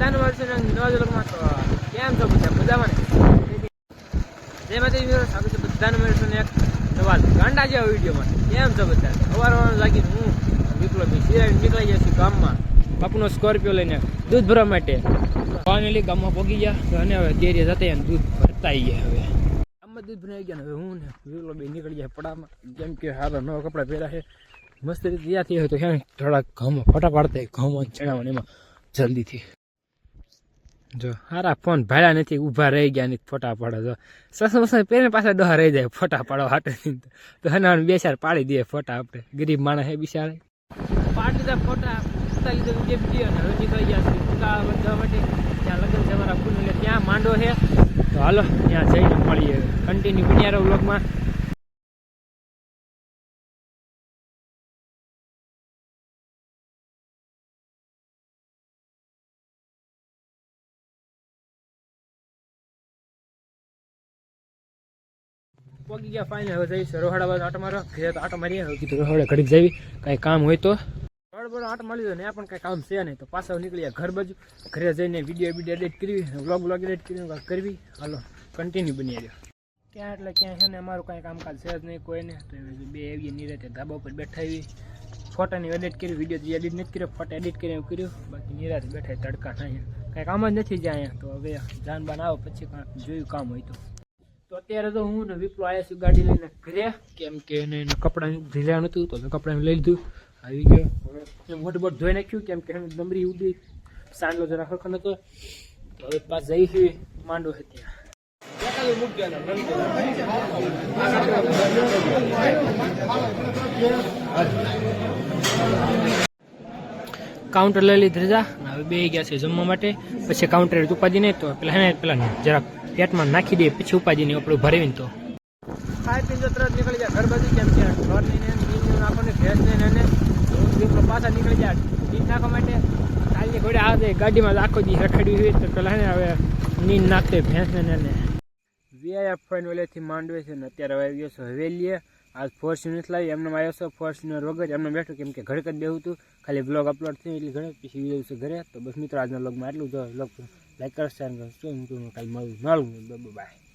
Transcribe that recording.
બધાને મળશે ને નવા લોકમાં તો કેમ છો બધા? મજામાં ને? જે માતાજી મિત્રો, સ્વાગત છે બધાને મળશે ને એક સવાલ ગાંડા જેવા વિડીયોમાં. કેમ છો બધા? સવાર વાર લાગીને હું વિપ્લવી સિરાઈ નીકળી ગયા છું ગામમાં. બાપુનો સ્કોર્પિયો લઈને દૂધ ભરવા માટે. ફાઇનલી ગામમાં પહોંચી ગયા. અને હવે ડેરી જતા દૂધ ભરતા ગયા હવે. ગામમાં દૂધ ભરાઈ ગયા હવે હું ને વિપ્લવી નીકળી જાય પડામાં. જેમ કે હારા નવા કપડાં પહેર્યા છે. મસ્ત રીતે તૈયાર થઈ હોય તો ને થોડાક ઘઉં ફટા પાડતા ઘઉં ચણાવવા એમાં જલ્દીથી. જો, હારા ફોન ભાડા નથી, ઊભા રહી ગયા નથી ફોટા પાડો જો. સસુ સસુ પહેરીને પાછા ડોહા રહી જાય, ફોટા પાડો હાટે તો હના બે ચાર પાડી દે ફોટા આપણે. ગરીબ માણસ હે બિચારે. પાડી દીધા ફોટા, ઉતારી લીધો જે વીડિયો અને હવે નીકળી ગયા છે. ઉતા બધા માટે ત્યાં લગ્ન છે મારા ફૂલ એટલે ત્યાં માંડો છે. તો હાલો, ત્યાં જઈને મળીએ કન્ટિન્યુ બન્યા રહો વ્લોગમાં પગી ગયા ફાઇનલ હવે જઈશ. રોહડા બાજુ આટો મારો ઘરે આટો મારીએ. હવે કીધું રોહડે ઘડીક જવી. કાંઈ કામ હોય તો. બરોબર આટ મારી દો ને પણ કાંઈ કામ છે નહીં. તો પાછા નીકળી ગયા ઘર બાજુ. ઘરે જઈને વીડિયો વીડિયો એડિટ કરવી વ્લોગ વ્લોગ એડિટ કરી કાંઈક કરવી. હાલો કન્ટિન્યુ બની રહ્યો. ક્યાં એટલે ક્યાં છે ને, અમારું કાંઈ કામકાજ છે જ નહીં કોઈને. તો બે એવી નિરાતે ધાબા ઉપર બેઠા આવી ફોટાની એડિટ કરી વીડિયો એડિટ નથી કર્યો ફોટો એડિટ કરીને એવું કર્યું. બાકી નિરાતે બેઠા તડકા. અહીંયા કાંઈ કામ જ નથી જ્યાં અહીંયા. તો હવે જાન બાન આવે, પછી કાંઈક જોયું કામ હોય તો. તો અત્યારે તો હું ને વિપ્લો આવ્યા છું ગાડી લઈને ઘરે. કેમ કે એને કપડાં ઢીલા નહોતું તો કપડા લઈ લીધું. આવી ગયો. હવે મોટું બોટ ધોઈ નાખ્યું, કેમ કે ડમરી ઉડી. સાંડલો જરા હરખો નતો. તો હવે પાસ જઈશું માંડો છે ત્યાં. કાઉન્ટર લઈ લીધી રજા. હવે બે ગયા છે જમવા માટે. પછી કાઉન્ટર ઉપાજી નહીં તો પેલા હે ને પેલા જરાક પેટમાં નાખી દે પછી ઉપાજી નહીં આપણું ભરાવીને તો. ખાઈ પીને તરત નીકળી જાય. ઘર બાજુ કેમ કે ઘરની ને નીંદ આપણને ભેંસ ને એને દીકરો પાછા નીકળી જાય. નીંદ નાખવા માટે કાલની ઘોડે આવે ગાડીમાં આખો દી રખડવી હોય તો પેલા ને હવે નીંદ નાખતે ભેંસ ને એને વીઆઈએફ ફાઈન ઓલેથી માંડવે છે ને અત્યારે હવે આવ્યો છે હવેલીએ. આજ ફોર્ચ્યુનર લાવી, એમને આવ્યો છે ફોર્ચ્યુનર વગર એમને બેઠું કેમ કે ઘરે જ બેહું હતું ખાલી બ્લોગ અપલોડ થયું એટલે ઘરે, પછી વીડિયો છે ઘરે. તો બસ મિત્રો, આજના બ્લોગમાં એટલું જો. બ્લોગ લાઈક કરશે કાલે મળું મળું. બાય.